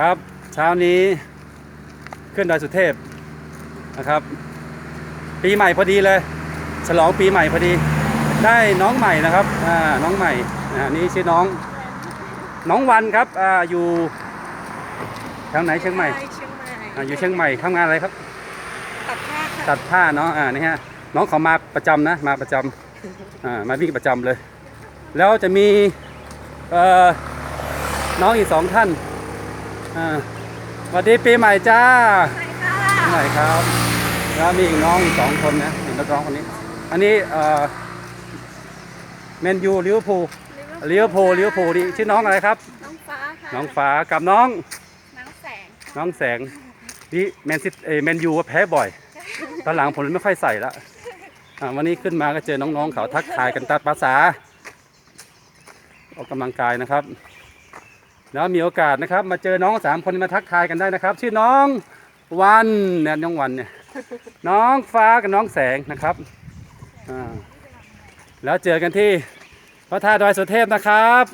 ครับ เช้านี้ขึ้นดอยสุเทพนะครับ ปีใหม่พอดีเลย ฉลองปีใหม่พอดี ได้น้องใหม่นะครับอ่าน้องใหม่อ่านี่ชื่อน้อง น้องวันครับอ่าอยู่แถวไหนเชียงใหม่เชียงใหม่อ่าอยู่เชียงใหม่ทำงานอะไรครับ ตัดผ้าค่ะตัดผ้าเนาะอ่านี่ฮะน้องเขามาประจำนะมาประจำอ่ามาวิ่งประจำเลย แล้วจะมีเอ่อน้องอีกสองท่าน อ่าสวัสดีปีใหม่จ้าใช่ค่ะปีใหม่ครับแล้วมีอีกน้องอีกสองคนนะอีกนักร้องคนนี้ อันนี้เอ่อแมนยูลิเวอร์พูลลิเวอร์พูลลิเวอร์พูลนี่ชื่อน้องอะไรครับ น้องฟ้าค่ะน้องฟ้ากับน้อง น้องแสง น้องแสงนี่แมนซิตเอแมนยูแพ้บ่อย ตอนหลังผมไม่ค่อยใส่ละอ่าวันนี้ขึ้นมาก็เจอน้องๆเขาทักทายกันตามภาษา ออกกำลังกายนะครับ แล้วมีโอกาสนะครับ มาเจอน้องสามคนมาทักทายกันได้นะครับ ชื่อน้องวันเนี่ยน้องวันเนี่ยน้องฟ้ากับน้องแสงนะครับอ่าแล้วเจอกันที่พระธาตุดอยสุเทพนะครับ